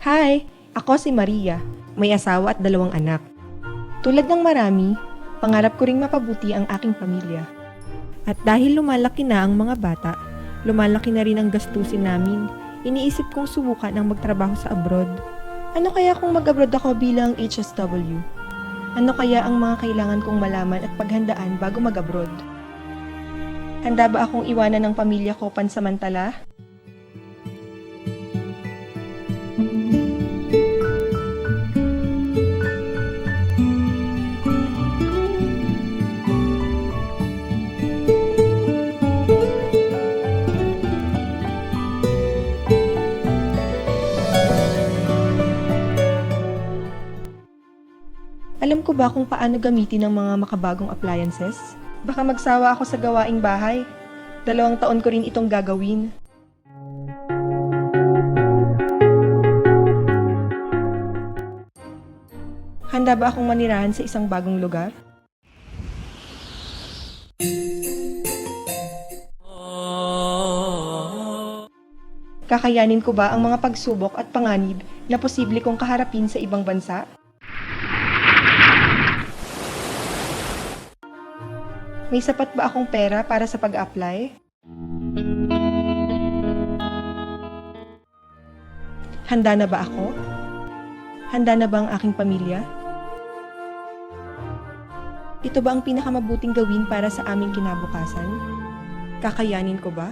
Hi! Ako si Maria, may asawa at dalawang anak. Tulad ng marami, pangarap ko ring mapabuti ang aking pamilya. At dahil lumalaki na ang mga bata, lumalaki na rin ang gastusin namin, iniisip kong subukan ang magtrabaho sa abroad. Ano kaya kung mag-abroad ako bilang HSW? Ano kaya ang mga kailangan kong malaman at paghandaan bago mag-abroad? Handa ba akong iwanan ng pamilya ko pansamantala? Alam ko ba kung paano gamitin ang mga makabagong appliances? Baka magsawa ako sa gawaing bahay. Dalawang taon ko rin itong gagawin. Handa ba akong manirahan sa isang bagong lugar? Kakayanin ko ba ang mga pagsubok at panganib na posible kong kaharapin sa ibang bansa? May sapat ba akong pera para sa pag-apply? Handa na ba ako? Handa na ba ang aking pamilya? Ito ba ang pinakamabuting gawin para sa aming kinabukasan? Kakayanin ko ba?